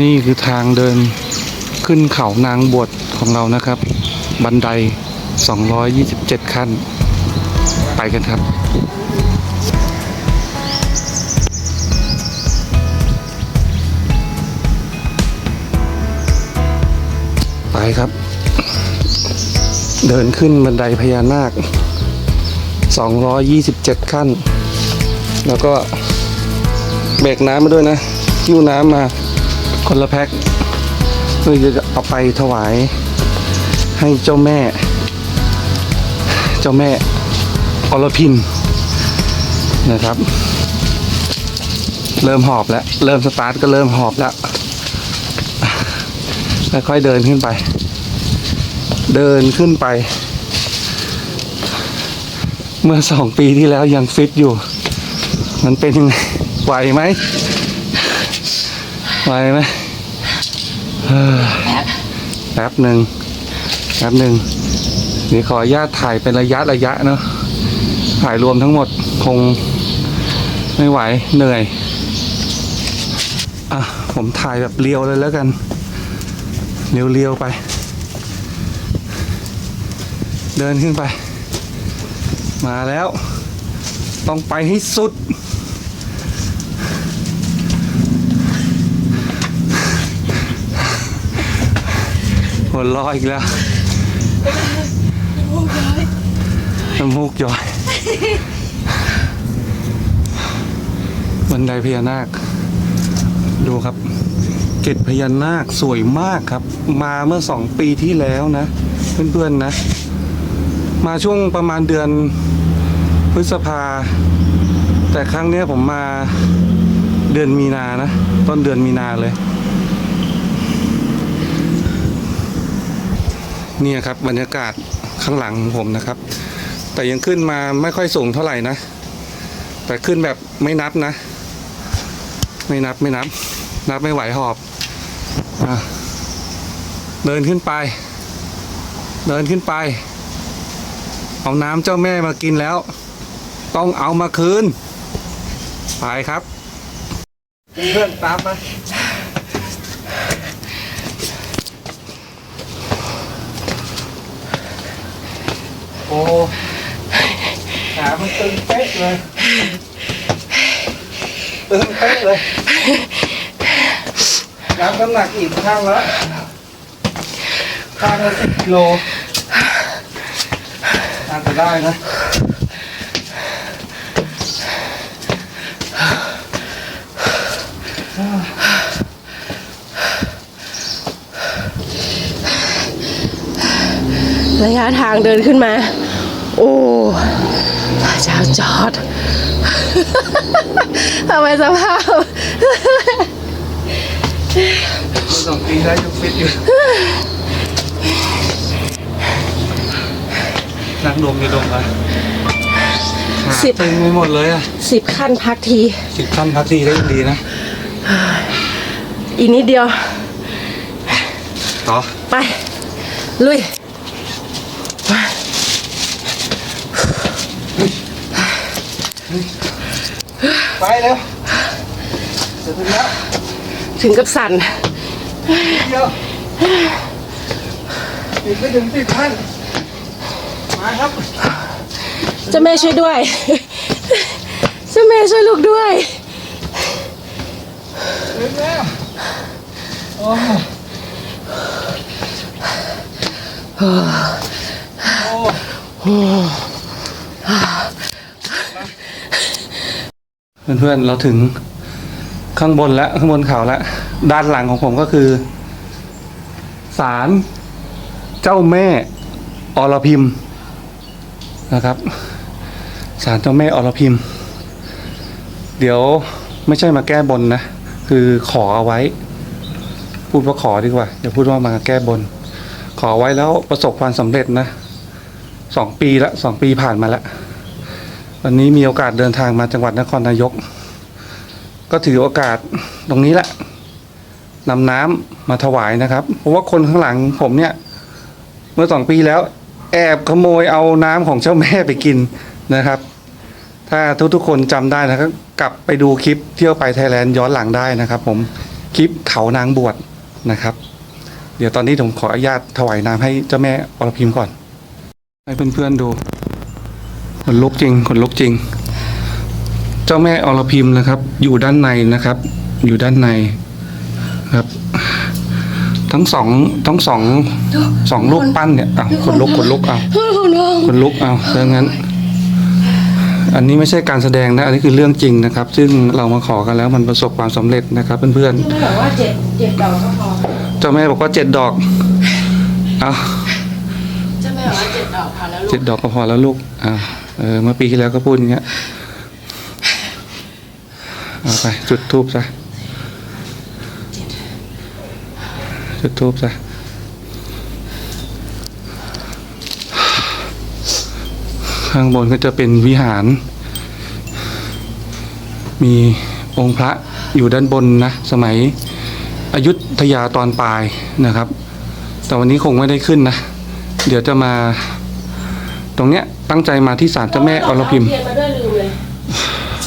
นี่คือทางเดินขึ้นเขานางบวชของเรานะครับ บันได 227 ขั้น ไปกันครับไปครับ เดินขึ้นบันไดพญานาค 227 ขั้น แล้วก็เบรกน้ำมาด้วยนะคิ้วน้ำมา คนละแพ็คเพื่อจะเอาไปถวายให้เจ้าแม่ เจ้าแม่อรพินนะครับ เริ่มหอบแล้ว เริ่มสตาร์ทก็เริ่มหอบแล้วค่อยๆเดินขึ้นไป เดินขึ้นไป เมื่อสองปีที่แล้วยังฟิตอยู่ มันเป็นยังไงไหวไหมไหวไหม แป๊บหนึ่งแป๊บหนึ่งเดี๋ยวขออนุญาตถ่ายเป็นระยะระยะเนาะถ่ายรวมทั้งหมดคงไม่ไหวเหนื่อย อะ ผมถ่ายแบบเรียวเลยแล้วกัน เรียวๆไป เดินขึ้นไป มาแล้ว ต้องไปให้สุด หัวเร้ออีกแล้วน้ำมูกย้อย บันไดพญานาค ดูครับ เกตพญานาคสวยมากครับ มาเมื่อสองปีที่แล้วนะ เพื่อนๆนะ มาช่วงประมาณเดือนพฤษภา แต่ครั้งนี้ผมมาเดือนมีนานะ ต้นเดือนมีนาเลย นี่ครับบรรยากาศข้างหลังของผมนะครับ แต่ยังขึ้นมาไม่ค่อยสูงเท่าไหร่นะ แต่ขึ้นแบบไม่นับนะ ไม่นับไม่นับ นับไม่ไหวหอบอเดินขึ้นไป เดินขึ้นไป เอาน้ำเจ้าแม่มากินแล้ว ต้องเอามาคืน ไปครับ เพื่อนตามมา โอ้ขามันตึงเป๊ะเลย ตึงเป๊ะเลยรับน้ำหนักอีกข้างละข้างละสิบกิโลน่าจะได้นะ ระยะทางเดินขึ้นมา โอ้เจ้าจอดทำไมสภาพสองปีแล้วยังฟิตอยู่นั่งดมอยู่ดมกันสิบตึงไปหมดเลยอะสิบขั้นพักทีสิบขั้นพักทีได้ยังดีนะ อีกนิดเดียวต่อไป ลุย ไปเร็วจะถึงแล้วถึงกับสั่นเดียวอีกไม่ถึงสิบขั้นมาครับเจ้าแม่ช่วยด้วยเจ้าแม่ช่วยลูกด้วยถึงแล้วโอ้ เพื่อนๆ เราถึงข้างบนแล้วข้างบนเขาแล้วด้านหลังของผมก็คือศาลเจ้าแม่อรพิมนะครับศาลเจ้าแม่อรพิมเดี๋ยวไม่ใช่มาแก้บนนะ คือขอเอาไว้ พูดว่าขอดีกว่าอย่าพูดว่ามาแก้บน ขอไว้แล้วประสบความสำเร็จนะสองปีละสองปีผ่านมาแล้ว วันนี้มีโอกาสเดินทางมาจังหวัดนครนายก ก็ถือโอกาสตรงนี้แหละนำน้ำมาถวายนะครับ เพราะว่าคนข้างหลังผมเนี่ย เมื่อสองปีแล้ว แอบขโมยเอาน้ำของเจ้าแม่ไปกินนะครับ ถ้าทุกๆคนจำได้นะครับ กลับไปดูคลิปเที่ยวไปไทยแลนด์ย้อนหลังได้นะครับ ผมคลิปเขานางบวชนะครับ เดี๋ยวตอนนี้ผมขออนุญาตถวายน้ำให้เจ้าแม่อรพิมก่อน ให้เพื่อนๆดู ขนลุกจริงขนลุกจริง เจ้าแม่อรพิมนะครับ อยู่ด้านในนะครับ อยู่ด้านในครับ ทั้งสองทั้งสองสองรูปปั้นเนี่ยอะขนลุกขนลุกเอาโอ้โหน้องขนลุกเอาดังนั้น อันนี้ไม่ใช่การแสดงนะ อันนี้คือเรื่องจริงนะครับ ซึ่งเรามาขอกันแล้วมันประสบความสำเร็จนะครับเพื่อนไม่บอกว่าเจ็ดเจ็ดดอกก็พอๆเจ้าแม่บอกว่าเจ็ดดอกเอาเจ้าแม่บอกว่าเจ็ดดอกพอแล้วลูเจ็กดดอกก็พอแล้วลูกอ่า เออเมื่อปีที่แล้วก็พูดอย่างเงี้ยเอาไป จุดทูบซะ จุดทูบซะข้างบนก็จะเป็นวิหาร มีองค์พระอยู่ด้านบนนะ สมัยอยุธยาตอนปลายนะครับ แต่วันนี้คงไม่ได้ขึ้นนะ เดี๋ยวจะมาตรงเนี้ย ตั้งใจมาที่ศาลเจ้าแม่อรพิมเทียนมาด้วยลืมเลย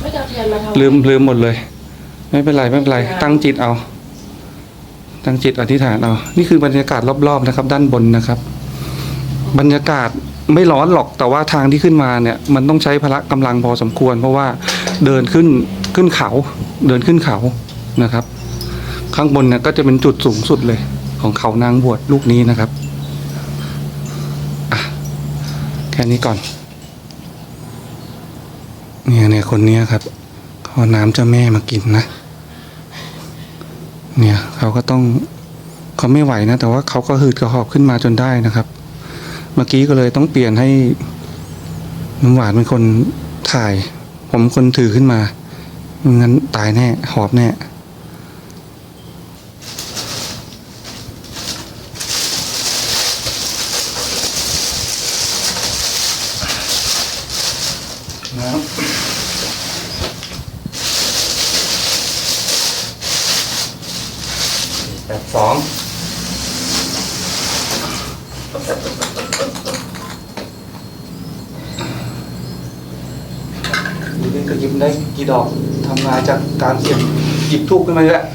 ไม่จะเอาเทียนมาทำลืมลืมหมดเลย ไม่เป็นไรไม่เป็นไร ตั้งจิตเอา ตั้งจิตอธิษฐานเอา นี่คือบรรยากาศรอบๆนะครับ ด้านบนนะครับ บรรยากาศไม่ร้อนหรอกแต่ว่าทางที่ขึ้นมาเนี่ย มันต้องใช้พละกำลังพอสมควร เพราะว่าเดินขึ้นขึ้นเขา เดินขึ้นเขานะครับ ข้างบนเนี่ยก็จะเป็นจุดสูงสุดเลย ของเขานางบวชลูกนี้นะครับอะ แค่นี้ก่อน เนี่ยเนี่ยคนเนี้ยครับเขาเอน้ำเจ้าแม่มากินนะ เนี่ยเขาก็ต้องเขาไม่ไหวนะ แต่ว่าเขาก็หืดกระหอบขึ้นมาจนได้นะครับ เมื่อกี้ก็เลยต้องเปลี่ยนให้น้ำหวานเป็นคนถ่าย ผมคนถือขึ้นมางั้นตายแน่ หอบแน่ำแปดสองดู นี่ก็หยิบได้กี่ดอกทำงานจากการเสียบหยิบทูกขึ้นมานี่แหละ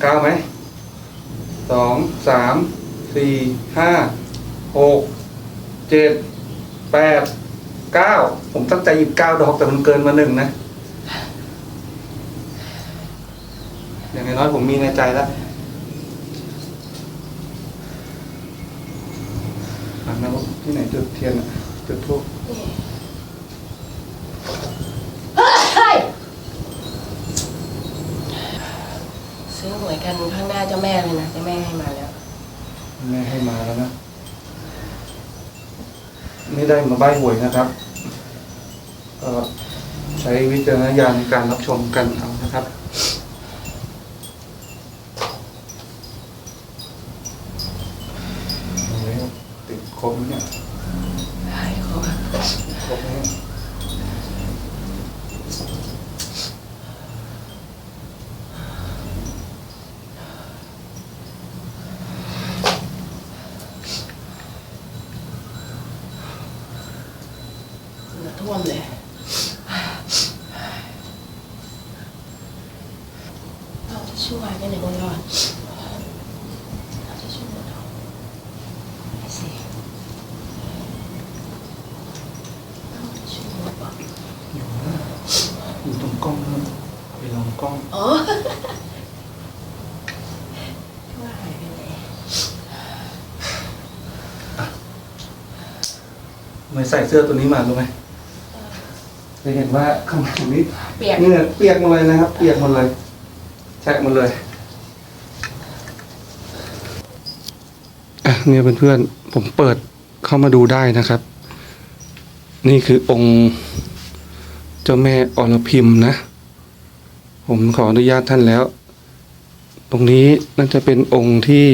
เก้าไหมสองสามสี่ห้าหกเจ็ดแปดเก้าผมตั้งใจหยิบเก้าดอกแต่มันเกินมาหนึ่งนะอย่างน้อยผมมีในใจแล้วอ่านนะที่ไหนจุดเทียนอะจุดทูบ เฮ้ยซื้อหวย กันข้างหน้าเจ้าแม่เลยนะเจ้าแม่ให้มาแล้วแม่ให้มาแล้วนะไม่ได้มาใบหวยนะครับก็ใช้วิจารณญาณในการรับชมกันเอานะครับเอาไว้ติดครบไหมเนี่ย ได้ขอ ครบไหมเนี่ย เหงื่อท่วมเลยเอาจะช่วยไปไหนคนรอดเอาจะช่วยเราไปสิเอา จะช่วยเราปะอยู่นะอยู่ตรงกล้องนะไปลองกล้องอ๋อว่าหายไปไหนทำไมใส่เสื้อตัวนี้มารู้ไหมจะเห็นว่าข้างหลังนี้เปียกเหงื่อเปียกหมดเลยนะครับ เปียกหมดเลยแฉะหมดเลยอะเนี่ยเพื่อนๆผมเปิดเข้ามาดูได้นะครับ นี่คือองค์เจ้าแม่อรพิมนะ ผมขออนุญาตท่านแล้ว ตรงนี้น่าจะเป็นองค์ที่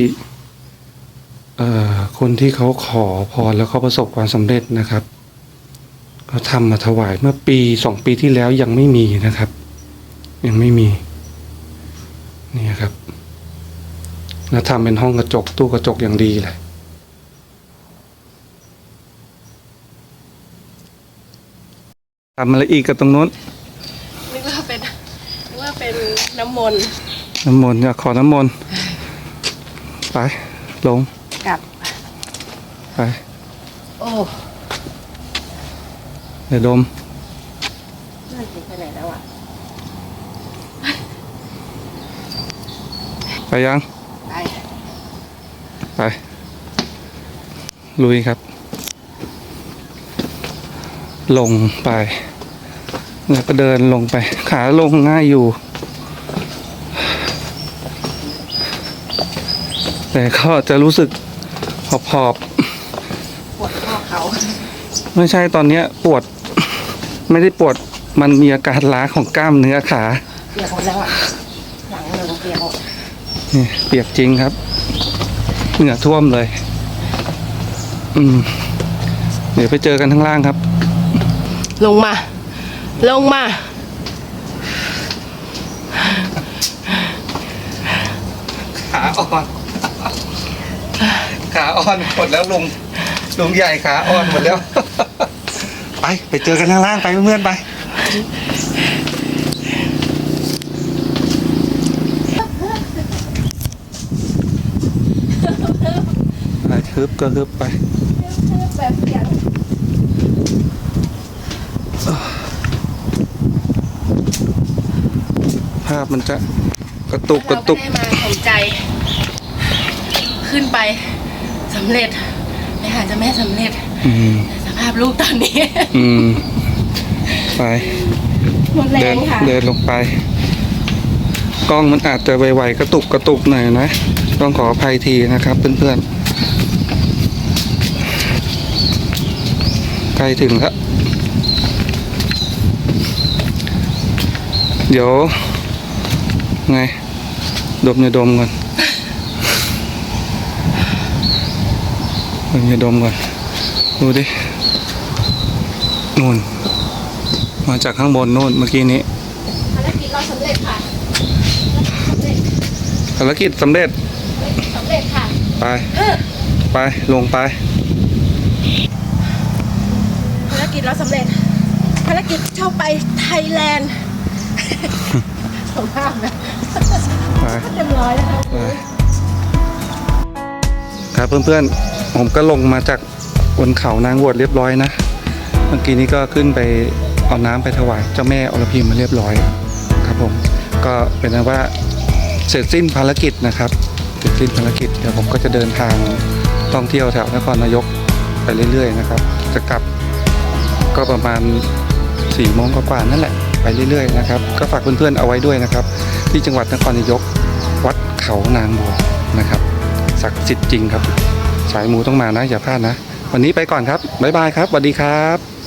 เอ่อคนที่เขาขอพรแล้วเขาประสบความสำเร็จนะครับ เขาทำมาถวายเมื่อปีสองปีที่แล้วยังไม่มีนะครับ ยังไม่มีนี่ครับ แล้วทำเป็นห้องกระจกตู้กระจกอย่างดีเลยทำอะไรอีกกับตรงนู้นนึกว่าเป็นนึกว่าเป็นน้ำมนต์นน้ำมนต์อยากขอน้ำมนต์ไปลงกลับไปโอ้ เดี๋ยวดมนั่นสิไปไหนแล้วอะ ไปยัง ไป ไป ลุยครับ ลงไป แล้วก็เดินลงไป ขาลงง่ายอยู่ แต่ก็จะรู้สึกหอบหอบปวดข้อเขาๆไม่ใช่ตอนเนี้ยปวด ไม่ได้ปวดมันมีอาการล้าของกล้ามเนื้อขาเปียกหมดแล้วอะหลังหนึ่งเปียกหมดนี่เปียกจริงครับ เหงื่อท่วมเลย อืม เดี๋ยวไปเจอกันข้างล่างครับ ลงมา ลงมา ขาอ่อน ขาอ่อนหมดแล้วลุงลุงใหญ่ขาอ่อนหมดแล้ว ไป ไปเจอกันข้างล่างไปเพื่อนๆไปไปฮึบก็ฮึบไป แบบเปียกภาพมันจะกระตุกกเราระตุกไม่ได้มาสนใจ ขึ้นไปสำเร็จไปหาเจะแม่สำเร็จ อืมส ภาพลูกตอนนี้ อืม ไป หมดแรเดินงค่ะ เดินลงไป กล้องมันอาจจะไวๆกระตุกกระตุกหน่อยนะ ต้องขออภัยทีนะครับเพื่อนๆใกล้ถึงแล้วเดี๋ยว ไง ดมยาดมก่อนดมยาดมก่อน ดูดิ นู่น มาจากข้างบนนู่นเมื่อกี้นี้ภารกิจเราสำเร็จค่ะภารกิจสำเร็จสำเร็จค่ะ ไป ไป ลงไป ภารกิจเราสำเร็จ ภารกิจเข้าไปไทยแลนด์สภาพนะไปเต็มร้อยแล้วค่ะไปครับเพื่อนๆ ผมก็ลงมาจากบนเขานางบวชเรียบร้อยนะ เมื่อกี้นี้ก็ขึ้นไปเอาน้ำไปถวายเจ้าแม่อรพิมมาเรียบร้อยครับผมก็เป็นว่าเสร็จสิ้นภารกิจนะครับเสร็จสิ้นภารกิจเดี๋ยวผมก็จะเดินทางท่องเที่ยวแถวนครนายกไปเรื่อยๆนะครับ จะกลับก็ประมาณ4โมงกว่าๆนั่นแหละไปเรื่อยๆนะครับก็ฝากเพื่อนๆเอาไว้ด้วยนะครับ ที่จังหวัดนครนายกวัดเขานางบัวนะครับศักดิ์สิทธิ์จริงครับ สายมูต้องมานะอย่าพลาดนะ วันนี้ไปก่อนครับบ๊ายบายครับสวัสดีครับ